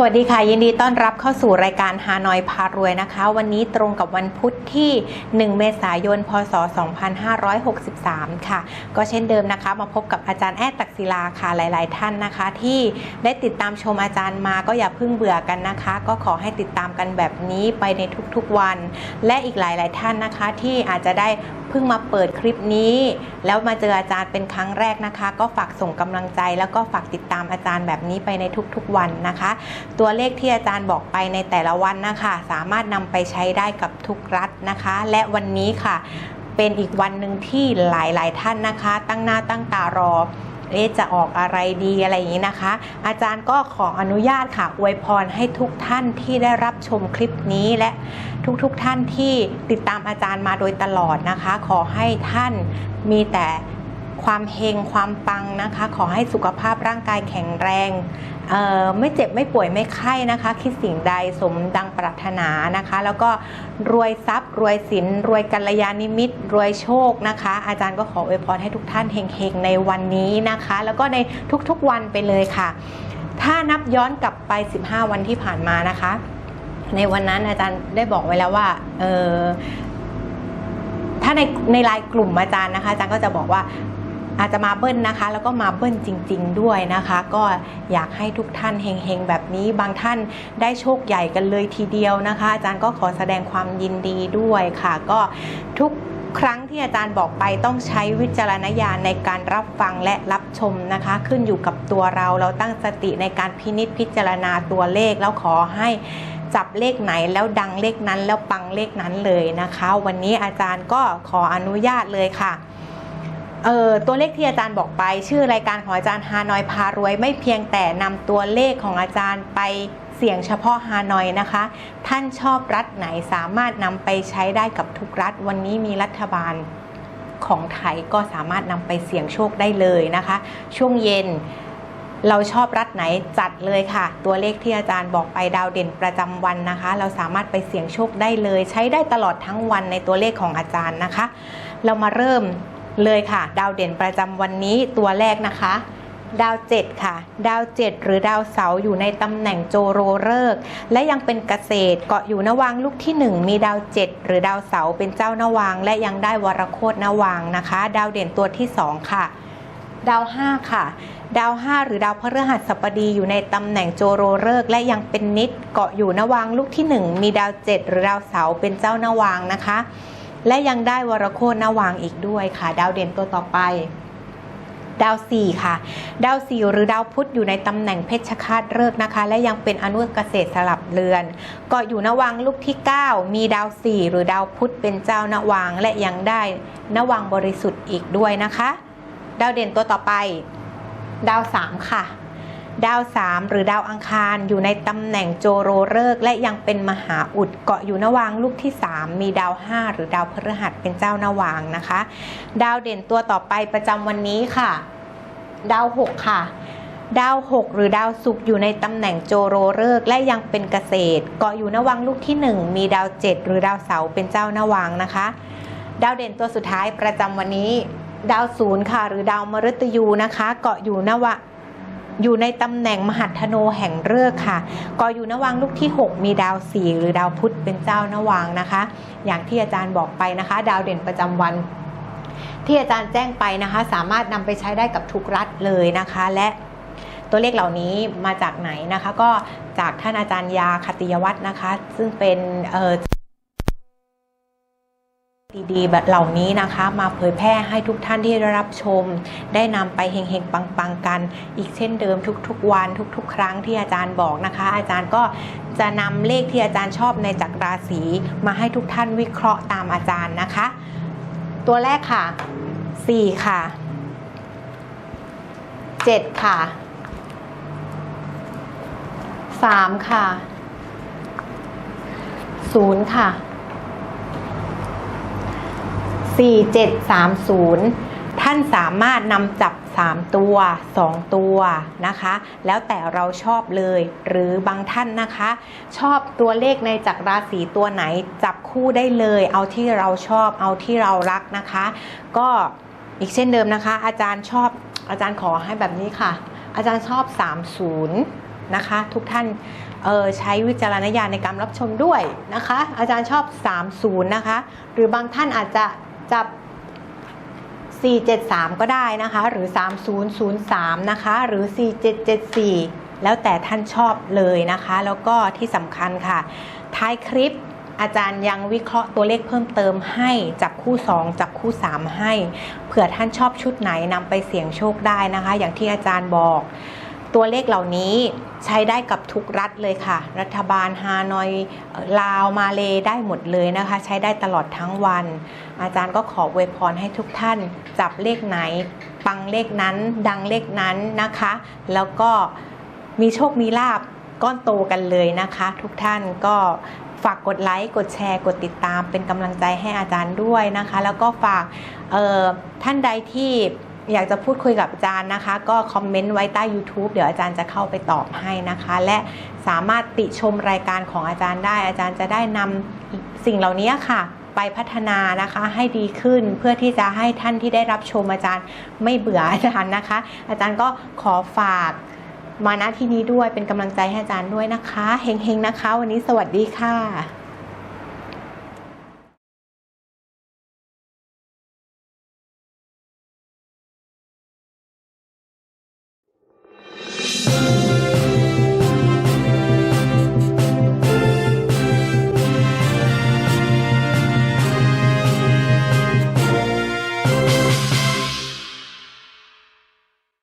สวัสดีค่ะ ยินดีต้อนรับเข้าสู่รายการฮานอยพารวยนะคะ วันนี้ตรงกับวันพุธที่ 1 เมษายน พศ 2563 ค่ะ ก็เช่นเดิมนะคะ มาพบกับอาจารย์แอดตักศิลาค่ะหลาย ๆ ท่านนะคะ ที่ได้ติดตามชมอาจารย์มาก็อย่าเพิ่งเบื่อกันนะคะ ก็ขอให้ติดตามกันแบบนี้ไปในทุกๆวัน และอีกหลาย ๆ ท่านนะคะ ที่อาจจะได้เพิ่งมาเปิดคลิปนี้ แล้วมาเจออาจารย์เป็นครั้งแรกนะคะ ก็ฝากส่งกำลังใจ แล้วก็ฝากติดตามอาจารย์แบบนี้ไปในทุกๆวันนะคะ ตัวเลขที่อาจารย์บอกไปในแต่ละวันนะคะ สามารถนำไปใช้ได้กับทุกรัฐนะคะ และวันนี้ค่ะ เป็นอีกวันหนึ่งที่หลายๆ ท่านนะคะ ตั้งหน้าตั้งตารอ เอ๊จะออกอะไรดีอะไรอย่างนี้นะคะ อาจารย์ก็ขออนุญาตค่ะอวยพรให้ทุกท่านที่ได้รับชมคลิปนี้และทุกๆทท่านที่ติดตามอาจารย์มาโดยตลอดนะคะ ขอให้ท่านมีแต่ ความเฮงความปังนะคะ ขอให้สุขภาพร่างกายแข็งแรงไม่เจ็บไม่ป่วยไม่ไข้นะคะ คิดสิ่งใดสมดังปรารถนานะคะ แล้วก็รวยทรัพย์ รวยสินรวยกัลยาณิมิต รวยโชคนะคะ อาจารย์ก็ขออวยพรให้ทุกท่านเฮงๆในวันนี้นะคะ แล้วก็ในทุกๆวันไปเลยค่ะ ถ้านับย้อนกลับไป 15 วันที่ผ่านมานะคะ ในวันนั้นอาจารย์ได้บอกไว้แล้วว่าเออถ้าในในไลน์กลุ่มอาจารย์นะคะอาจารย์ก็จะบอกว่า อาจจะมาเบิ้ลนะคะ แล้วก็มาเบิ้ลจริง ๆ ด้วยนะคะ ก็อยากให้ทุกท่านเฮงๆแบบนี้บางท่านได้โชคใหญ่กันเลยทีเดียวนะคะ อาจารย์ก็ขอแสดงความยินดีด้วยค่ะ ก็ทุกครั้งที่อาจารย์บอกไปต้องใช้วิจารณญาณในการรับฟังและรับชมนะคะ ขึ้นอยู่กับตัวเราเราตั้งสติในการพินิจพิจารณาตัวเลขแล้วขอให้จับเลขไหนแล้วดังเลขนั้นแล้วปังเลขนั้นเลยนะคะ วันนี้อาจารย์ก็ขออนุญาตเลยค่ะ เออตัวเลขที่อาจารย์บอกไป ชื่อรายการของอาจารย์ฮานอยพารวย ไม่เพียงแต่นำตัวเลขของอาจารย์ไปเสี่ยงเฉพาะฮานอยนะคะ ท่านชอบรัฐไหนสามารถนำไปใช้ได้กับทุกรัฐ วันนี้มีรัฐบาลของไทยก็สามารถนำไปเสี่ยงโชคได้เลยนะคะ ช่วงเย็นเราชอบรัฐไหนจัดเลยค่ะ ตัวเลขที่อาจารย์บอกไปดาวเด่นประจำวันนะคะ เราสามารถไปเสี่ยงโชคได้เลย ใช้ได้ตลอดทั้งวันในตัวเลขของอาจารย์นะคะ เรามาเริ่ม เลยค่ะ ดาวเด่นประจำวันนี้ตัวแรกนะคะ ดาวเจ็ดค่ะ ดาวเจ็ดหรือดาวเสาอยู่ในตำแหน่งโจโรเลิกษ์และยังเป็นเกษตรเกาะอยู่นวางลูกที่หนึ่งมีดาวเจ็ดหรือดาวเสาเป็นเจ้านวางและยังได้วรโคตรนวางนะคะ ดาวเด่นตัวที่สองค่ะ ดาวห้าค่ะดาว 5 หรือดาวพฤหัสบดีอยู่ในตำแหน่งโจโรเลิกษ์และยังเป็นนิดเกาะอยู่นวางลูกที่ 1 มีดาว 7 หรือดาวเสาเป็นเจ้านวางนะคะ และยังได้วรโคตรนวางอีกด้วยค่ะ ดาวเด่นตัวต่อไป ดาว4ค่ะ ดาว4หรือดาวพุธอยู่ในตำแหน่งเพชฌฆาตฤกษ์นะคะ และยังเป็นอนุเกษตรสลับเรือนกาะอยู่นวางลูกที่ 9 มีดาว4หรือดาวพุธเป็นเจ้านวางและยังได้นวางบริสุทธิ์อีกด้วยนะคะ ดาวเด่นตัวต่อไป ดาว3ค่ะ ดาว 3 หรือดาวอังคารอยู่ในตำแหน่งโจโรเลิกและยังเป็นมหาอุดเกาะอยู่นวางลูกที่ 3 มีดาว 5 หรือดาวพฤหัสเป็นเจ้านวางนะคะ ดาวเด่นตัวต่อไปประจำวันนี้ค่ะ ดาว 6 ค่ะดาว 6 หรือดาวศุกร์อยู่ในตำแหน่งโจโรเลิกและยังเป็นเกษตร เกาะอยู่นวังลูกที่ 1 มีดาว 7 หรือดาวเสาร์เป็นเจ้านวางนะคะ ดาวเด่นตัวสุดท้ายประจำวันนี้ ดาวศูนย์ค่ะ หรือดาวมฤตยูนะคะ เกาะอยู่นวะ อยู่ในตำแหน่งมหัทโนแห่งฤกษ์ค่ะกาะอยู่นวังลูกที่ 6 มีดาวสี่หรือดาวพุธเป็นเจ้านวางนะคะ อย่างที่อาจารย์บอกไปนะคะ ดาวเด่นประจำวันที่อาจารย์แจ้งไปนะคะ สามารถนำไปใช้ได้กับทุกรัฐเลยนะคะ และตัวเลขเหล่านี้มาจากไหนนะคะ ก็จากท่านอาจารย์ยาคติยวัฒน์นะคะ ซึ่งเป็นเอ่อ ดีๆแบบเหล่านี้นะคะมาเผยแพร่ให้ทุกท่านที่ได้รับชม ได้นำไปเฮงๆปังๆกัน อีกเช่นเดิมทุกๆวันทุกๆ ครั้งที่อาจารย์บอกนะคะ อาจารย์ก็จะนำเลขที่อาจารย์ชอบในจักรราศีมาให้ทุกท่านวิเคราะห์ตามอาจารย์นะคะ ตัวแรกค่ะ 4 ค่ะ 7 ค่ะ 3 ค่ะ 0 ค่ะ 4730 ท่านสามารถนำจับ 3 ตัว 2 ตัวนะคะ แล้วแต่เราชอบเลย หรือบางท่านนะคะ ชอบตัวเลขในจักรราศีตัวไหนจับคู่ได้เลย เอาที่เราชอบเอาที่เรารักนะคะ ก็อีกเช่นเดิมนะคะ อาจารย์ชอบอาจารย์ขอให้แบบนี้ค่ะ อาจารย์ชอบ 30 นะคะ ทุกท่านเออใช้วิจารณญาณในการรับชมด้วยนะคะ อาจารย์ชอบ 30 นะคะ หรือบางท่านอาจจะ จับ 473 ก็ได้นะคะ หรือ 3003 นะคะ หรือ 4774 แล้วแต่ท่านชอบเลยนะคะ แล้วก็ที่สำคัญค่ะ ท้ายคลิปอาจารย์ยังวิเคราะห์ตัวเลขเพิ่มเติมให้จับคู่ 2 จับคู่ 3 ให้ เผื่อท่านชอบชุดไหนนำไปเสี่ยงโชคได้นะคะ อย่างที่อาจารย์บอก ตัวเลขเหล่านี้ใช้ได้กับทุกรัฐเลยค่ะ รัฐบาลฮานอยลาวมาเลได้หมดเลยนะคะ ใช้ได้ตลอดทั้งวัน อาจารย์ก็ขออวยพรให้ทุกท่านจับเลขไหน ปังเลขนั้น ดังเลขนั้นนะคะ แล้วก็มีโชคมีลาบก้อนโตกันเลยนะคะ ทุกท่านก็ฝากกดไลค์กดแชร์กดติดตามเป็นกำลังใจให้อาจารย์ด้วยนะคะ แล้วก็ฝากท่านใดที่ อยากจะพูดคุยกับอาจารย์นะคะ ก็คอมเมนต์ไว้ใต้ YouTube เดี๋ยวอาจารย์จะเข้าไปตอบให้นะคะ และสามารถติชมรายการของอาจารย์ได้ อาจารย์จะได้นำสิ่งเหล่านี้ค่ะ ไปพัฒนานะคะให้ดีขึ้นเพื่อที่จะให้ท่านที่ได้รับชมอาจารย์ไม่เบื่ออาจารย์นะคะ อาจารย์ก็ขอฝากมาณที่นี้ด้วยเป็นกำลังใจให้อาจารย์ด้วยนะคะเฮงๆนะคะ วันนี้สวัสดีค่ะ